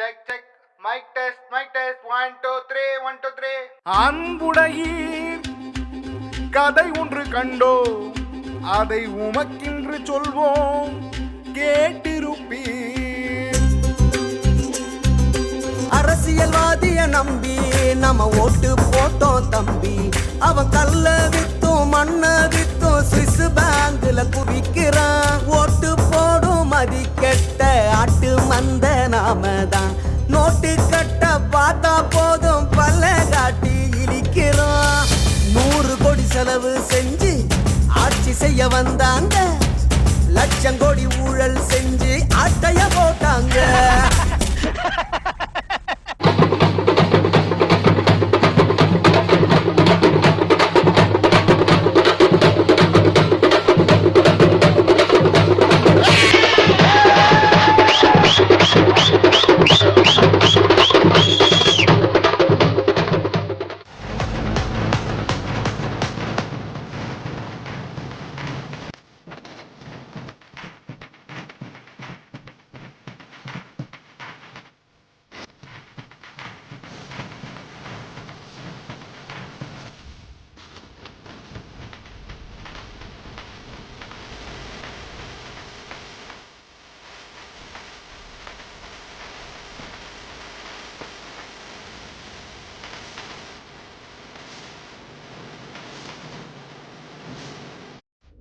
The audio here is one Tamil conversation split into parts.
Check, check. Mic test, mic test. One, two, three, one, two, three. அன்புடையீர் கதை ஒன்று கண்டோ அதை உமக்கின்று சொல்வோம் கேட்டிருப்பீர் அரசியல்வாதிய நம்பி நம்ம ஓட்டு போட்டோம் தம்பி அவன் கல்ல வித்தும் மண்ண வித்தும் சுவிஸ் பேங்க்ல குவிக்கிறான் ஓட்டு போடும் மதி கெட்ட ஆட்டு மந்த நாம தான் நோட்டு கட்ட பார்த்தா போதும் பல்ல காட்டி இழிக்கிறோம் நூறு கோடி செலவு செஞ்சு ஆட்சி செய்ய வந்தாங்க. லட்சம் கோடி ஊழல் செஞ்சு அட்டைய போட்டாங்க.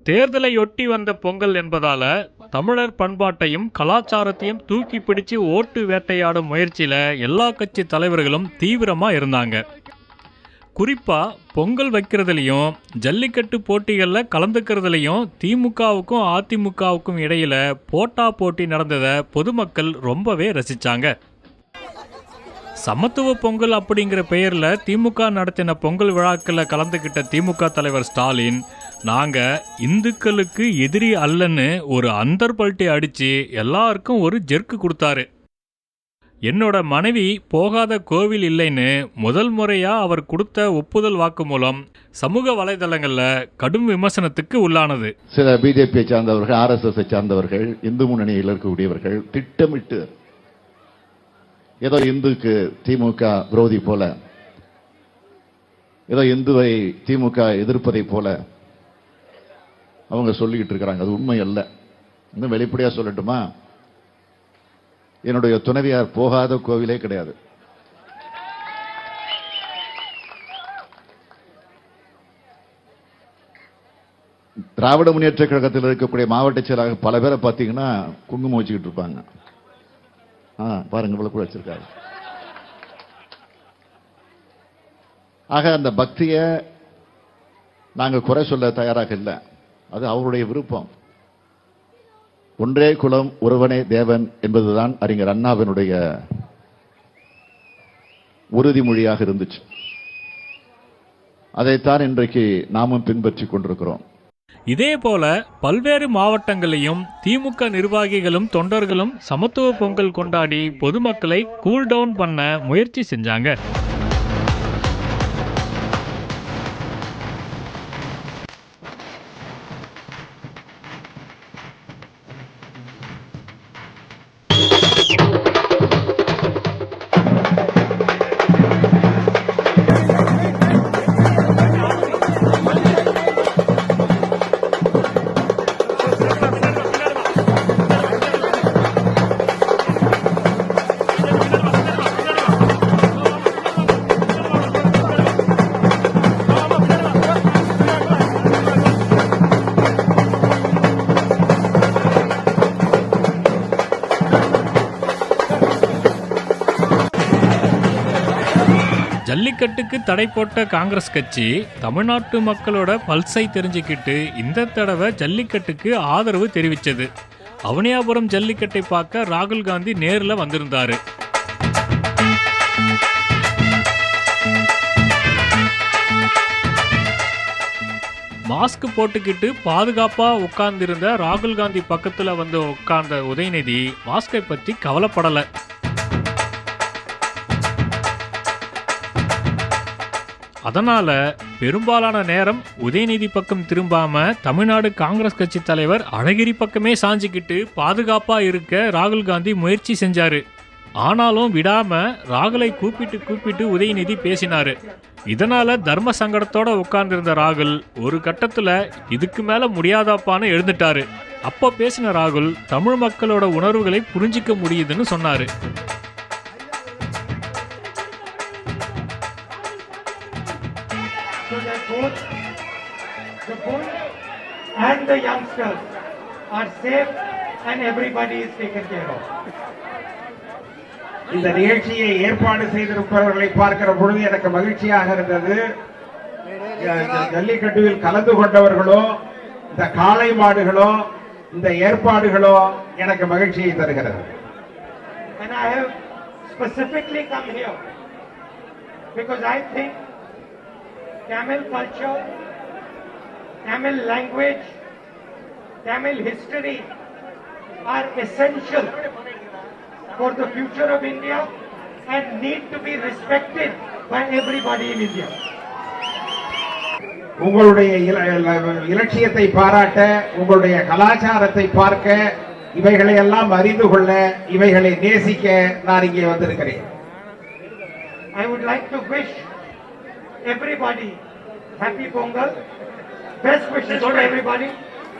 தேர்தலையொட்டி வந்த பொங்கல் என்பதால தமிழர் பண்பாட்டையும் கலாச்சாரத்தையும் தூக்கி பிடிச்சு ஓட்டு வேட்டையாடும் முயற்சியில எல்லா கட்சி தலைவர்களும் தீவிரமா இருந்தாங்க. குறிப்பா பொங்கல் வைக்கிறதுலையும் ஜல்லிக்கட்டு போட்டிகளில் கலந்துக்கிறதுலையும் திமுகவுக்கும் அதிமுகவுக்கும் இடையில போட்டா போட்டி நடந்ததை பொதுமக்கள் ரொம்பவே ரசிச்சாங்க. சமத்துவ பொங்கல் அப்படிங்கிற பெயரில் திமுக நடத்தின பொங்கல் விழாக்களில் கலந்துக்கிட்ட திமுக தலைவர் ஸ்டாலின் நாங்கள் இந்துக்களுக்கு எதிரி அல்லன்னு ஒரு அந்தர்பல்ட்டி அடித்து எல்லாருக்கும் ஒரு ஜெர்க்கு கொடுத்தாரு. என்னோட மனைவி போகாத கோவில் இல்லைன்னு முதல் முறையாக அவர் கொடுத்த ஒப்புதல் வாக்குமூலம் சமூக வலைதளங்களில் கடும் விமர்சனத்துக்கு உள்ளானது. சில பிஜேபியை சார்ந்தவர்கள் ஆர்எஸ்எஸ்ஸை சார்ந்தவர்கள் இந்து முன்னணியில் இருக்கக்கூடியவர்கள் திட்டமிட்டு ஏதோ இந்துக்கு திமுக விரோதி போல. ஏதோ இந்துவை திமுக எதிர்ப்பதை போல அவங்க சொல்லிக்கிட்டு இருக்கிறாங்க. அது உண்மை அல்ல. இன்னும் வெளிப்படையா சொல்லட்டுமா? என்னுடைய துணைவியார் போகாத கோவிலே கிடையாது. திராவிட முன்னேற்ற கழகத்தில் இருக்கக்கூடிய மாவட்ட செயலாளர் பல பேரை பார்த்தீங்கன்னா குங்குமம் வச்சுக்கிட்டு இருப்பாங்க. ஆ பாருங்க இவ்வளவு கூட வச்சிருக்காரு. ஆக அந்த பக்தியை நாங்க குறை சொல்ல தயாராக இல்லை. அது அவருடைய விருப்பம். ஒன்றே குலம் ஒருவனே தேவன் என்பதுதான் அறிஞர் அண்ணாவினுடைய உறுதிமொழியாக இருந்துச்சு. அதைத்தான் இன்றைக்கு நாமும் பின்பற்றிக் கொண்டிருக்கிறோம். இதே போல பல்வேறு மாவட்டங்களையும் திமுக நிர்வாகிகளும் தொண்டர்களும் சமத்துவ பொங்கல் கொண்டாடி பொதுமக்களை கூல் டவுன் பண்ண முயற்சி செஞ்சாங்க. ஜல்லிக்கட்டுக்கு தடை போட்ட காங்கிரஸ் கட்சி தமிழ்நாட்டு மக்களோட பல்ஸை தெரிஞ்சுக்கிட்டு இந்த தடவை ஜல்லிக்கட்டுக்கு ஆதரவு தெரிவித்தது அவனியாபுரம் ஜல்லிக்கட்டை பார்க்க ராகுல் காந்தி நேர்ல வந்திருந்தாரு. மாஸ்க் போட்டுக்கிட்டு பாதுகாப்பா உட்கார்ந்திருந்த ராகுல் காந்தி பக்கத்துல வந்து உட்கார்ந்த உதயநிதி மாஸ்கை பத்தி கவலைப்படல. அதனால பெரும்பாலான நேரம் உதயநிதி பக்கம் திரும்பாம தமிழ்நாடு காங்கிரஸ் கட்சி தலைவர் அழகிரி பக்கமே சாஞ்சிக்கிட்டு பாதுகாப்பா இருக்க ராகுல் காந்தி முயற்சி செஞ்சாரு. ஆனாலும் விடாம ராகுலை கூப்பிட்டு கூப்பிட்டு உதயநிதி பேசினாரு. இதனால தர்ம சங்கடத்தோட உட்கார்ந்திருந்த ராகுல் ஒரு கட்டத்துல இதுக்கு மேல முடியாதாப்பான்னு எழுந்துட்டாரு. அப்போ பேசின ராகுல் தமிழ் மக்களோட உணர்வுகளை புரிஞ்சிக்க முடியுதுன்னு சொன்னாரு. The bull and the youngsters are safe and everybody is taken care of. இந்த நிகழ்ச்சியை ஏற்பாடு செய்திருப்பவர்களை பார்க்கிற பொழுது எனக்கு மகிழ்ச்சியாக இருந்தது ஜல்லிக்கட்டுவில் கலந்து கொண்டவர்களோ இந்த காளை மாடுகளோ இந்த ஏற்பாடுகளோ எனக்கு மகிழ்ச்சியை தருகிறது And I have specifically come here because I think Tamil culture, Tamil language, Tamil history are essential for the future of India and need to be respected by everybody in India. உங்களுடைய இல- இல- இலட்சியத்தை பாராட்ட உங்களுடைய கலாச்சாரத்தை பார்க்க இவைகளை எல்லாம் அறிந்து கொள்ள இவைகளை நேசிக்க நான் இங்கே வந்திருக்கிறேன் I would like to wish everybody happy Pongal, best wishes for everybody,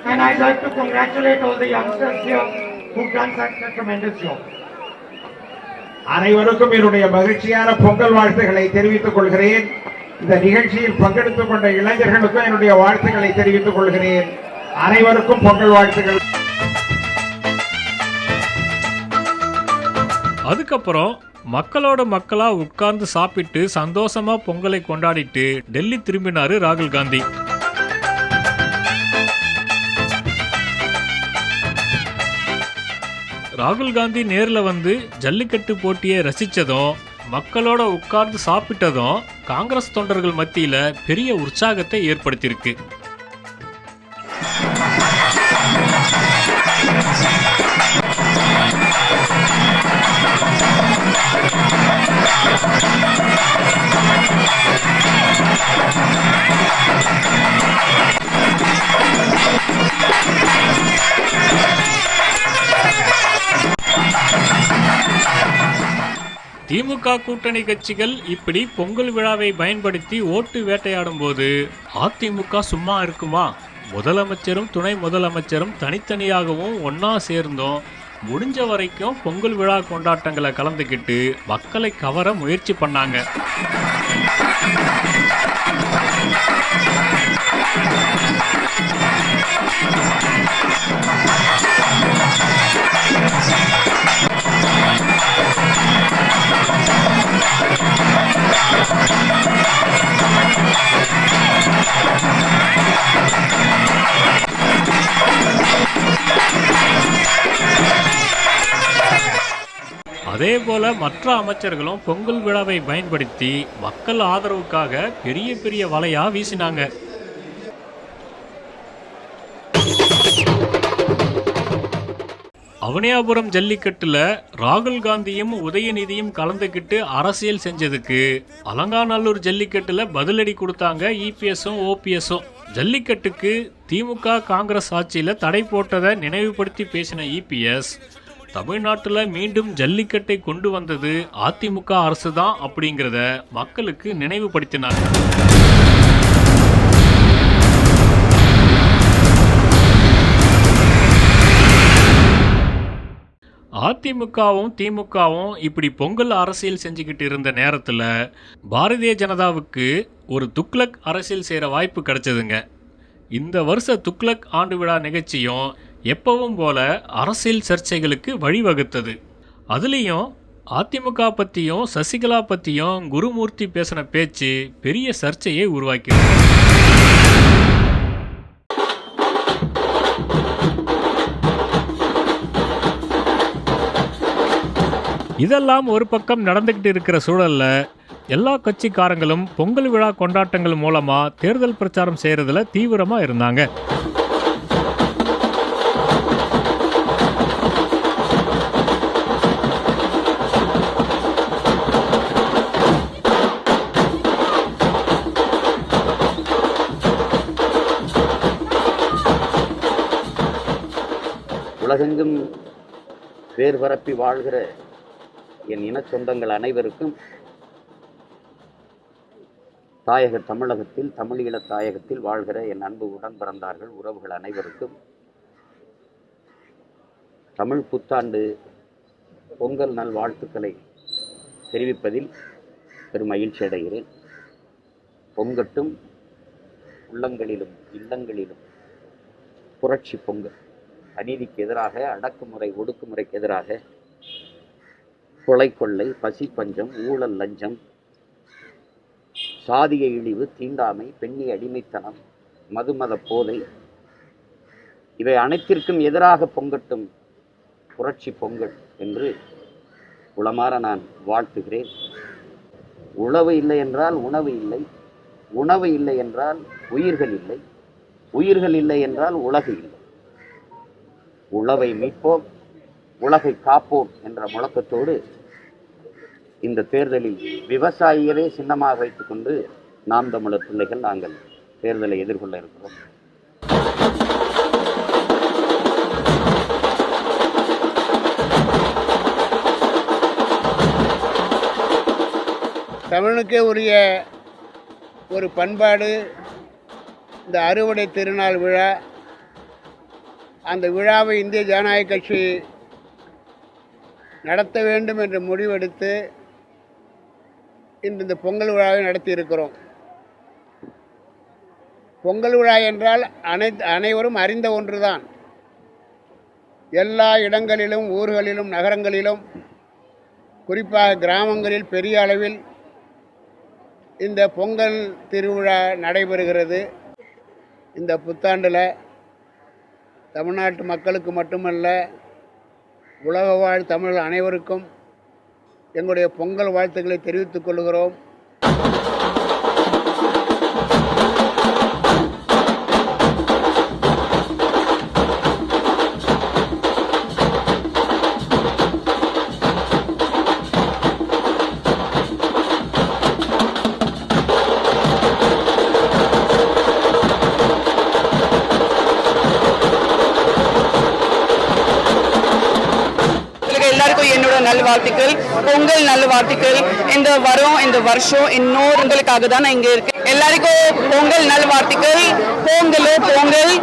and I'd like to congratulate all the youngsters here who've done such a tremendous job. அனைவருக்கும் என்னுடைய மகிழ்ச்சியான பொங்கல் வாழ்த்துக்களை தெரிவித்துக் கொள்கிறேன். இந்த நிகழ்ச்சியில் பங்கெடுத்துக் கொண்ட இளைஞர்களுக்கும் என்னுடைய வாழ்த்துக்களை தெரிவித்துக் கொள்கிறேன். அனைவருக்கும் பொங்கல் வாழ்த்துக்கள். அதுக்கப்புறம் மக்களோட மக்களா உட்கார்ந்து சாப்பிட்டு சந்தோஷமா பொங்கலை கொண்டாடிட்டு டெல்லி திரும்பினாரு ராகுல் காந்தி. ராகுல் காந்தி நேரில் வந்து ஜல்லிக்கட்டு போட்டியை ரசித்ததும் மக்களோட உட்கார்ந்து சாப்பிட்டதும் காங்கிரஸ் தொண்டர்கள் மத்தியில் பெரிய உற்சாகத்தை ஏற்படுத்தியிருக்கு. திமுக கூட்டணி கட்சிகள் இப்படி பொங்கல் விழாவை பயன்படுத்தி ஓட்டு வேட்டையாடும் போது அதிமுக சும்மா இருக்குமா? முதலமைச்சரும் துணை முதலமைச்சரும் தனித்தனியாகவும் ஒன்றா சேர்ந்தும். முடிஞ்ச வரைக்கும் பொங்கல் விழா கொண்டாட்டங்களை கலந்துக்கிட்டு மக்களை கவர முயற்சி பண்ணாங்க. போல மற்ற அமைச்சர்களும் பொங்கல் விழாவை பயன்படுத்தி மக்கள் ஆதரவுக்காக பெரிய பெரிய வலையா வீசினாங்க. அவனியாபுரம் ஜல்லிக்கட்டுல ராகுல் காந்தியும் உதயநிதியும் கலந்துக்கிட்டு அரசியல் செஞ்சதுக்கு அலங்காநல்லூர் ஜல்லிக்கட்டுல பதிலடி கொடுத்தாங்க இபிஎஸும் ஓபிஎஸும் ஜல்லிக்கட்டுக்கு திமுக காங்கிரஸ் ஆட்சியில தடை போட்டதை நினைவுபடுத்தி பேசின இபிஎஸ் தமிழ்நாட்டில் மீண்டும் ஜல்லிக்கட்டை கொண்டு வந்தது அதிமுக அரசு தான் அப்படிங்கிறத மக்களுக்கு நினைவுபடுத்தினார் அதிமுகவும் திமுகவும் இப்படி பொங்கல் அரசியல் செஞ்சுக்கிட்டு இருந்த நேரத்தில் பாரதிய ஜனதாவுக்கு ஒரு துக்ளக் அரசியல் செய்கிற வாய்ப்பு கிடைச்சதுங்க. இந்த வருஷ துக்ளக் ஆண்டு விழா நிகழ்ச்சியும் எப்பவும் போல அரசியல் சர்ச்சைகளுக்கு வழிவகுத்தது. அதுலேயும் அதிமுக பற்றியும் சசிகலா பற்றியும் குருமூர்த்தி பேசின பேச்சு பெரிய சர்ச்சையை உருவாக்கியது. இதெல்லாம் ஒரு பக்கம் நடந்துக்கிட்டு இருக்கிற சூழலில் எல்லா கட்சிக்காரங்களும் பொங்கல் விழா கொண்டாட்டங்கள் மூலமாக தேர்தல் பிரச்சாரம் செய்கிறதுல தீவிரமாக இருந்தாங்க. உலகெங்கும் பேர் பரப்பி வாழ்கிற என் இன சொந்தங்கள் அனைவருக்கும் தாயக தமிழகத்தில் தமிழீழ தாயகத்தில் வாழ்கிற என் அன்பு உடன் பிறந்தார்கள் உறவுகள் அனைவருக்கும். தமிழ் புத்தாண்டு பொங்கல் நல் வாழ்த்துக்களை தெரிவிப்பதில் பெரும் மகிழ்ச்சி அடைகிறேன். பொங்கட்டும் உள்ளங்களிலும் இல்லங்களிலும் புரட்சி பொங்கல். அநீதிக்கு எதிராக அடக்குமுறை ஒடுக்குமுறைக்கு எதிராக கொலை கொள்ளை பசி பஞ்சம் ஊழல் லஞ்சம் சாதிய இழிவு தீண்டாமை பெண்ணி அடிமைத்தனம் மதுமத போதை இவை அனைத்திற்கும் எதிராக பொங்கட்டும் புரட்சி பொங்கல் என்று உளமாற நான் வாழ்த்துகிறேன். உழவு இல்லை என்றால் உணவு இல்லை உணவு இல்லை என்றால் உயிர்கள் இல்லை உயிர்கள் இல்லை என்றால் உலகு இல்லை. உழவை மீட்போம் உலகை காப்போம் என்ற முழக்கத்தோடு இந்த தேர்தலில் விவசாயியவே சின்னமாக வைத்துக்கொண்டு நாம் தமிழர் பிள்ளைகள் நாங்கள் தேர்தலை எதிர்கொள்ள இருக்கிறோம். தமிழனுக்கே உரிய ஒரு பண்பாடு இந்த அறுவடை திருநாள் விழா அந்த விழாவை இந்திய ஜனநாயக கட்சி நடத்த வேண்டும் என்று முடிவெடுத்து இன்று இந்த பொங்கல் விழாவை நடத்தி இருக்கிறோம். பொங்கல் விழா என்றால் அனைத்து அனைவரும் அறிந்த ஒன்றுதான். எல்லா இடங்களிலும் ஊர்களிலும் நகரங்களிலும் குறிப்பாக கிராமங்களில் பெரிய அளவில் இந்த பொங்கல் திருவிழா நடைபெறுகிறது. இந்த புத்தாண்டில் தமிழ்நாட்டு மக்களுக்கு மட்டுமல்ல உலக வாழ் தமிழ் அனைவருக்கும் எங்களுடைய பொங்கல் வாழ்த்துக்களை தெரிவித்துக் கொள்கிறோம். எல்லாருக்கும் என்னோட நல்வாழ்த்துக்கள் பொங்கல் நல்வாழ்த்துக்கள். இந்த வரம் இந்த வருஷம் இன்னொருங்களுக்காக தான் நான் இங்க இருக்கேன். எல்லாருக்கும் பொங்கல் நல்வாழ்த்துக்கள் பொங்கலோ பொங்கல்.